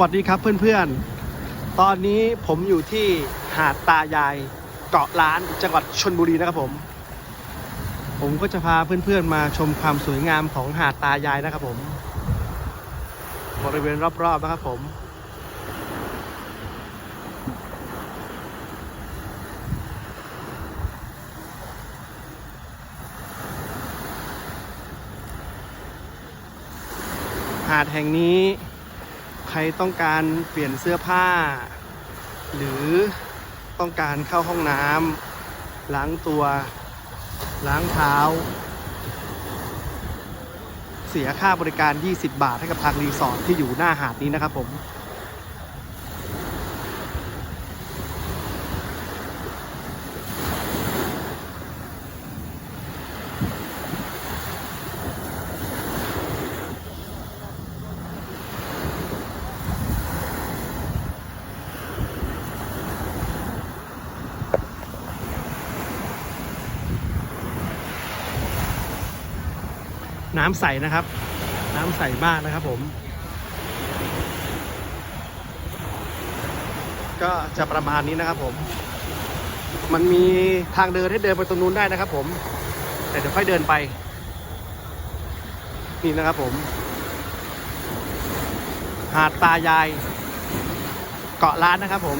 วัสดีครับเพื่อนๆ ตอนนี้ผมอยู่ที่หาดตายายเกาะล้านจังหวัดชนบุรีนะครับผม ผมก็จะพาเพื่อนๆมาชมความสวยงามของหาดตายายนะครับผม บริเวณรอบๆนะครับผม หาดแห่งนี้ ใครต้องการเปลี่ยนเสื้อผ้า หรือต้องการเข้าห้องน้ำล้างตัว ล้างเท้า เสียค่าบริการ 20 บาทให้กับทางรีสอร์ทที่อยู่หน้าหาดนี้นะครับผม น้ำใสนะครับ น้ำใสมากนะครับผม ก็จะประมาณนี้นะครับผม มันมีทางเดินให้เดินไปตรงนู้นได้นะครับผม แต่เดี๋ยวค่อยเดินไป นี่นะครับผม หาดตายาย เกาะล้านนะครับผม